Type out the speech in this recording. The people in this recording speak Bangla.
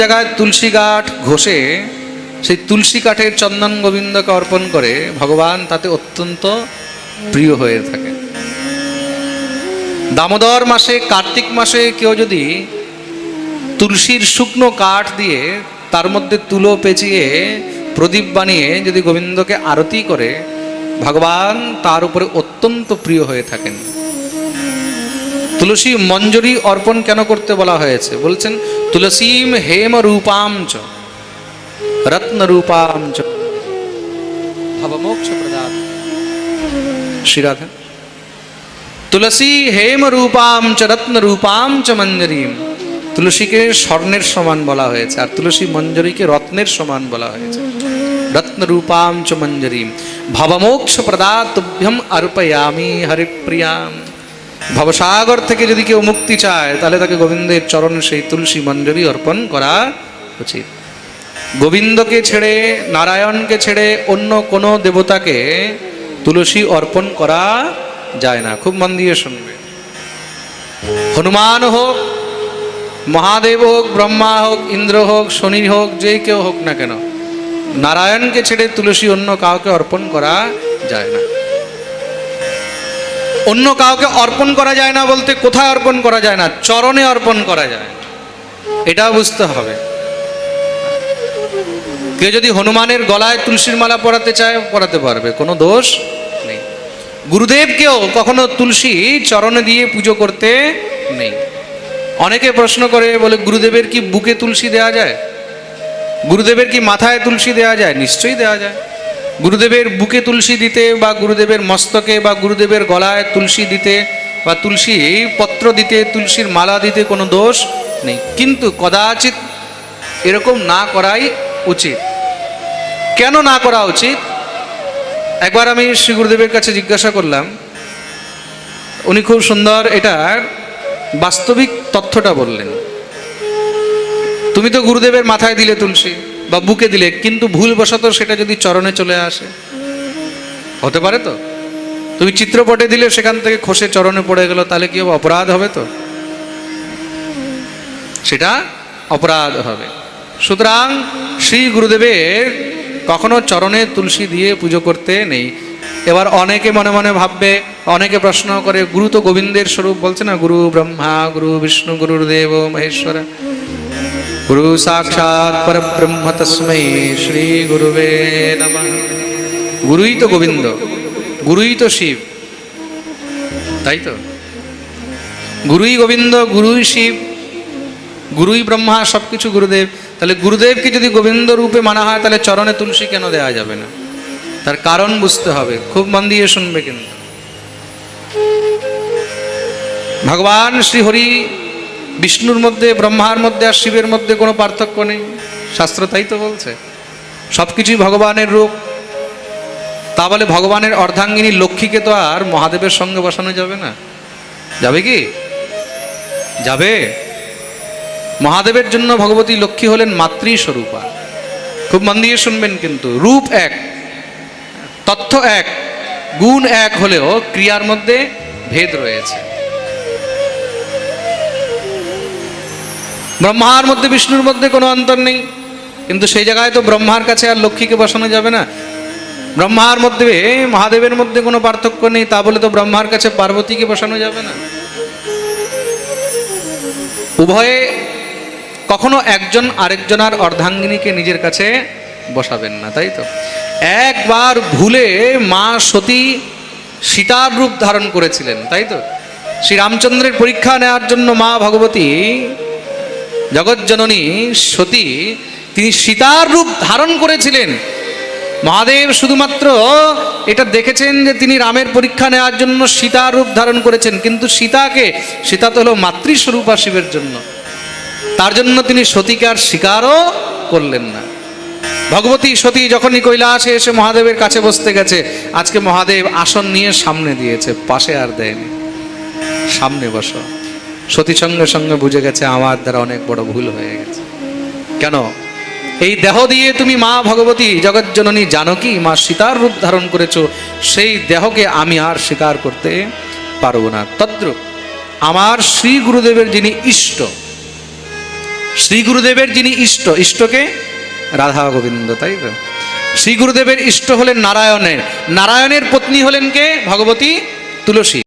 জায়গায় তুলসী কাঠ ঘষে সেই তুলসী কাঠের চন্দন গোবিন্দকে অর্পণ করে ভগবান তাতে অত্যন্ত প্রিয় হয়ে থাকে। দামোদর মাসে, কার্তিক মাসে কেউ যদি তুলসীর শুকনো কাঠ দিয়ে তার মধ্যে তুলো পেঁচিয়ে প্রদীপ বানিয়ে যদি গোবিন্দকে আরতি করে, ভগবান তার উপরে অত্যন্ত প্রিয় হয়ে থাকেন। তুলসী মঞ্জরি অর্পণ কেন করতে বলা হয়েছে? বলছেন, তুলসীম হেম রূপাম রত্ন রূপাম শ্রীরাধা তুলসী হেম রূপাম চ, রত্ন রূপাম চ মঞ্জরিম। তুলসীকে স্বর্ণের সমান বলা হয়েছে, আর তুলসী মঞ্জরিকে রত্নের সমান বলা হয়েছে। রত্ন রূপাম চ মঞ্জরিম। ভবমোক্ষ প্রদাতুভ্যম অর্পয়ামি হরিপ্রিয়াম। ভবসাগর থেকে যদি কেউ মুক্তি চায়, তাহলে তাকে গোবিন্দের চরণ সেই তুলসী মঞ্জরি অর্পণ করা উচিত। গোবিন্দকে ছেড়ে, নারায়ণকে ছেড়ে অন্য কোনো দেবতাকে তুলসী অর্পণ করা যায় না। খুব মন দিয়ে শুনবে। হনুমান হোক, মহাদেব হোক, ব্রহ্মা হোক, ইন্দ্র হোক, শনি হোক, যে কেউ হোক না কেন, নারায়ণকে ছেড়ে তুলসী অন্য কাউকে অর্পণ করা যায় না। অন্য কাউকে অর্পণ করা যায় না বলতে কোথায় অর্পণ করা যায় না, চরণে অর্পণ করা যায়। এটাও বুঝতে হবে। কেউ যদি হনুমানের গলায় তুলসীর মালা পরাতে চায়, পরাতে পারবে, কোনো দোষ নেই। গুরুদেবকেও কখনো তুলসী চরণে দিয়ে পুজো করতে নেই। অনেকে প্রশ্ন করে, বলে, গুরুদেবের কি বুকে তুলসী দেওয়া যায়? গুরুদেবের কি মাথায় তুলসী দেওয়া যায়? নিশ্চয়ই দেওয়া যায়। গুরুদেবের বুকে তুলসী দিতে বা গুরুদেবের মস্তকে বা গুরুদেবের গলায় তুলসী দিতে বা তুলসী পত্র দিতে, তুলসীর মালা দিতে কোনো দোষ নেই। কিন্তু কদাচিৎ এরকম না করাই উচিত। কেন না করা উচিত? একবার আমি শ্রী গুরুদেবের কাছে জিজ্ঞাসা করলাম, উনি খুব সুন্দর এটার বাস্তবিক তথ্যটা বললেন। তুমি তো গুরুদেবের মাথায় দিলে তুলসী। বা বুকে দিলে, কিন্তু ভুলবশত সেটা যদি চরণে চলে আসে। হতে পারে তো? তুমি চিত্রপটে দিলে সেখান থেকে খসে চরণে পড়ে গেল, তাহলে কি অপরাধ হবে তো? সেটা অপরাধ হবে। সুতরাং শ্রী গুরুদেবের কখনো চরণে তুলসী দিয়ে পুজো করতে নেই। এবার অনেকে মনে মনে ভাববে, অনেকে প্রশ্ন করে, গুরু তো গোবিন্দের স্বরূপ বলছে না? গুরু ব্রহ্মা, গুরু বিষ্ণু, গুরুদেব, মহেশ্বর। গুরু সাক্ষাৎ পরব্রহ্ম তস্মৈ শ্রী গুরুবে নম গুরুই তো গোবিন্দ গুরুই তো শিব তাই তো? গুরুই গোবিন্দ, গুরুই শিব, গুরুই ব্রহ্মা সব কিছু গুরুদেব। তাহলে গুরুদেবকে যদি গোবিন্দ রূপে মানা হয়, তাহলে চরণে তুলসী কেন দেওয়া যাবে না? তার কারণ বুঝতে হবে, খুব মন দিয়ে শুনবে কিন্তু। ভগবান শ্রীহরি বিষ্ণুর মধ্যে, ব্রহ্মার মধ্যে আর শিবের মধ্যে কোনো পার্থক্য নেই। শাস্ত্র তাই তো বলছে। সব কিছুই ভগবানের রূপ। তা বলে ভগবানের অর্ধাঙ্গিনী লক্ষ্মীকে তো আর মহাদেবের সঙ্গে বসানো যাবে না। যাবে কি? যাবে। মহাদেবের জন্য ভগবতী লক্ষ্মী হলেন মাতৃস্বরূপা। খুব মন দিয়ে শুনবেন কিন্তু, রূপ এক, তথ্য এক, গুণ এক হলেও ক্রিয়ার মধ্যে ভেদ রয়েছে। ব্রহ্মার মধ্যে, বিষ্ণুর মধ্যে কোনো অন্তর নেই। কিন্তু সেই জায়গায় তো ব্রহ্মার কাছে আর লক্ষ্মীকে বসানো যাবে না। ব্রহ্মার মধ্যে মহাদেবের মধ্যে কোনো পার্থক্য নেই, তা বলে তো ব্রহ্মার কাছে পার্বতীকে বসানো যাবে না। উভয়ে কখনো একজন আরেকজনার অর্ধাঙ্গিনীকে নিজের কাছে বসাবেন না, তাই তো? একবার ভুলে মা সতী সীতার রূপ ধারণ করেছিলেন, তাই তো? শ্রী রামচন্দ্রের পরীক্ষা নেওয়ার জন্য মা ভগবতী জগজ্জননী সতী, তিনি সীতার রূপ ধারণ করেছিলেন। মহাদেব শুধুমাত্র এটা দেখেছেন যে তিনি রামের পরীক্ষা নেওয়ার জন্য সীতার রূপ ধারণ করেছেন, কিন্তু সীতাকে, সীতা তো হলো মাতৃস্বরূপা শিবের জন্য। তার জন্য তিনি সতীকে আর স্বীকারও করলেন না। ভগবতী সতী যখনই কৈলাসে এসে মহাদেবের কাছে বসতে গেছে, আজকে মহাদেব আসন নিয়ে সামনে দিয়েছে, পাশে আর দেয়নি। সামনে বসো। সতী সঙ্গে সঙ্গে বুঝে গেছে আমার দ্বারা অনেক বড় ভুল হয়ে গেছে। কেন? এই দেহ দিয়ে তুমি মা ভগবতী জগজ্জননী জানো কি মা সীতার রূপ ধারণ করেছ, সেই দেহকে আমি আর স্বীকার করতে পারব না। তদ্রুপ আমার শ্রী গুরুদেবের যিনি ইষ্ট, শ্রী গুরুদেবের যিনি ইষ্ট, ইষ্টকে রাধা গোবিন্দ, তাই তো? শ্রী গুরুদেবের ইষ্ট হলেন নারায়ণের নারায়ণের পত্নী হলেন কে? ভগবতী তুলসী।